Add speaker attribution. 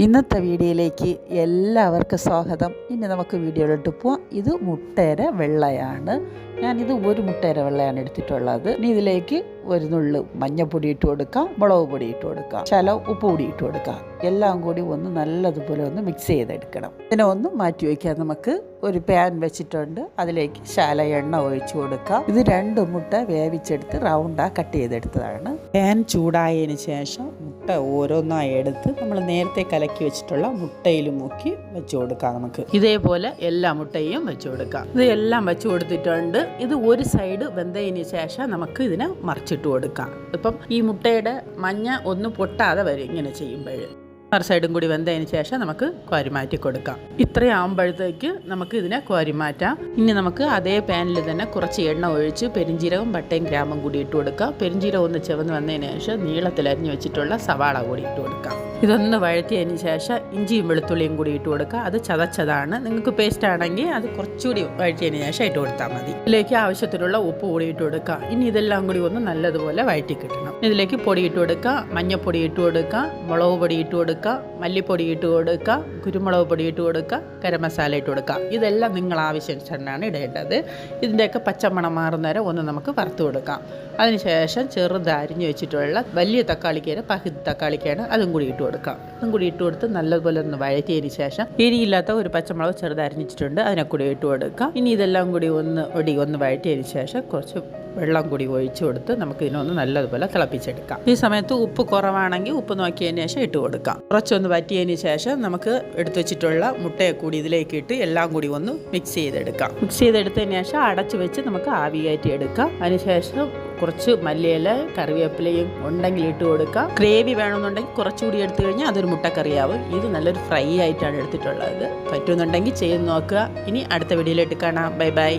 Speaker 1: ഇന്നത്തെ വീഡിയോയിലേക്ക് എല്ലാവർക്കും സ്വാഗതം. ഇനി നമുക്ക് വീഡിയോയിലോട്ട് പോവാം. ഇത് മുട്ടയുടെ വെള്ളയാണ്. ഞാനിത് ഒരു മുട്ടയുടെ വെള്ളയാണ് എടുത്തിട്ടുള്ളത്. ഇനി ഇതിലേക്ക് ഒരു നുള്ളു മഞ്ഞപ്പൊടി ഇട്ട് കൊടുക്കാം. മുളക് പൊടി ഇട്ട് കൊടുക്കാം. ശലം ഉപ്പ് പൊടി ഇട്ട് കൊടുക്കാം. എല്ലാം കൂടി ഒന്ന് നല്ലതുപോലെ ഒന്ന് മിക്സ് ചെയ്തെടുക്കണം. ഇതിനെ ഒന്ന് മാറ്റി വയ്ക്കാം. നമുക്ക് ഒരു പാൻ വെച്ചിട്ടുണ്ട്. അതിലേക്ക് ശാല എണ്ണ ഒഴിച്ചു കൊടുക്കാം. ഇത് രണ്ട് മുട്ട വേവിച്ചെടുത്ത് റൗണ്ടാ കട്ട് ചെയ്തെടുത്തതാണ്. പാൻ ചൂടായതിന് ശേഷം മുട്ട ഓരോന്നായി എടുത്ത് നമ്മൾ നേരത്തെ കലക്കി വെച്ചിട്ടുള്ള മുട്ടയിൽ മുക്കി വെച്ചു കൊടുക്കാം നമുക്ക്. ഇതേപോലെ എല്ലാ മുട്ടയും വെച്ചു കൊടുക്കാം. ഇത് എല്ലാം വെച്ചു കൊടുത്തിട്ടുണ്ട്. ഇത് ഒരു സൈഡ് വെന്തതിന് ശേഷം നമുക്ക് ഇതിനെ മറിച്ചിട്ട് കൊടുക്കാം. ഇപ്പം ഈ മുട്ടയുടെ മഞ്ഞ ഒന്ന് പൊട്ടാതെ വരും ഇങ്ങനെ ചെയ്യുമ്പോൾ മറു സൈഡും കൂടി വെന്തതിന് ശേഷം നമുക്ക് കോരി മാറ്റി കൊടുക്കാം. ഇത്രയും ആകുമ്പോഴത്തേക്ക് നമുക്ക് ഇതിനെ കോരി മാറ്റാം ഇനി നമുക്ക് അതേ പാനിൽ തന്നെ കുറച്ച് എണ്ണ ഒഴിച്ച് പെരിഞ്ചീരകം പട്ടയും ഗ്രാമം കൂടി ഇട്ട് കൊടുക്കാം. പെരിഞ്ചീരകം ഒന്ന് ചെവന്ന് വന്നതിന് ശേഷം നീളത്തിൽ അരിഞ്ഞു വെച്ചിട്ടുള്ള സവാള കൂടി ഇട്ട് കൊടുക്കാം. ഇതൊന്ന് വഴറ്റിയതിന് ശേഷം ഇഞ്ചിയും വെളുത്തുള്ളിയും കൂടി ഇട്ട് കൊടുക്കുക അത് ചതച്ചതാണ്. നിങ്ങൾക്ക് പേസ്റ്റ് ആണെങ്കിൽ അത് കുറച്ചുകൂടി വഴറ്റിയതിന് ശേഷം ഇട്ട് കൊടുത്താൽ മതി. ഇതിലേക്ക് ആവശ്യത്തിലുള്ള ഉപ്പ് കൂടി ഇട്ട് കൊടുക്കുക ഇനി ഇതെല്ലാം കൂടി ഒന്ന് നല്ലതുപോലെ വഴറ്റി കിട്ടണം. ഇതിലേക്ക് പൊടി ഇട്ട് കൊടുക്കുക മഞ്ഞൾപ്പൊടി ഇട്ട് കൊടുക്കുക മുളക് പൊടി ഇട്ട് കൊടുക്കുക മല്ലിപ്പൊടി ഇട്ട് കൊടുക്കുക കുരുമുളക് പൊടി ഇട്ട് കൊടുക്കുക ഗരം മസാല ഇട്ട് കൊടുക്കുക ഇതെല്ലാം നിങ്ങൾ ആവശ്യാനുസരണമാണ് ഇടേണ്ടത്. ഇതിന്റെയൊക്കെ പച്ചമണം മാറുന്നവരെ ഒന്ന് നമുക്ക് വറുത്ത് കൊടുക്കാം. അതിനുശേഷം ചെറുതരിഞ്ഞ് വെച്ചിട്ടുള്ള വലിയ തക്കാളിക്കേര് പകുതി തക്കാളിക്കാണ് അതും കൂടി ഇട്ട് കൊടുക്കാം. അതും കൂടി ഇട്ട് കൊടുത്ത് നല്ലതുപോലെ ഒന്ന് വഴറ്റിയതിന് ശേഷം എരിയില്ലാത്ത ഒരു പച്ചമുളക് ചെറുതരിഞ്ഞിട്ടുണ്ട് അതിനെ കൂടി ഇട്ട് കൊടുക്കാം. ഇനി ഇതെല്ലാം കൂടി ഒന്ന് ഒടി ഒന്ന് വഴറ്റിയതിന് ശേഷം കുറച്ച് വെള്ളം കൂടി ഒഴിച്ചു കൊടുത്ത് നമുക്ക് ഇതിനൊന്ന് നല്ലതുപോലെ തിളപ്പിച്ചെടുക്കാം. ഈ സമയത്ത് ഉപ്പ് കുറവാണെങ്കിൽ ഉപ്പ് നോക്കിയതിന് ശേഷം ഇട്ട് കൊടുക്കാം. കുറച്ചൊന്ന് വറ്റിയതിന് ശേഷം നമുക്ക് എടുത്തു വെച്ചിട്ടുള്ള മുട്ടയെ കൂടി ഇതിലേക്ക് ഇട്ട് എല്ലാം കൂടി ഒന്ന് മിക്സ് ചെയ്തെടുക്കാം. മിക്സ് ചെയ്തെടുത്തതിന് ശേഷം അടച്ചു വെച്ച് നമുക്ക് ആവി കയറ്റി എടുക്കാം അതിനുശേഷം കുറച്ച് മല്ലിയില കറിവേപ്പിലയും ഉണ്ടെങ്കിൽ ഇട്ട് കൊടുക്കാം. ഗ്രേവി വേണമെന്നുണ്ടെങ്കിൽ കുറച്ചുകൂടി എടുത്തു കഴിഞ്ഞാൽ അതൊരു മുട്ടക്കറിയാവും. ഇത് നല്ലൊരു ഫ്രൈ ആയിട്ടാണ് എടുത്തിട്ടുള്ളത്. പറ്റുന്നുണ്ടെങ്കിൽ ചെയ്ത് നോക്കുക. ഇനി അടുത്ത വീഡിയോയിലിട്ട് കാണാം. Bye bye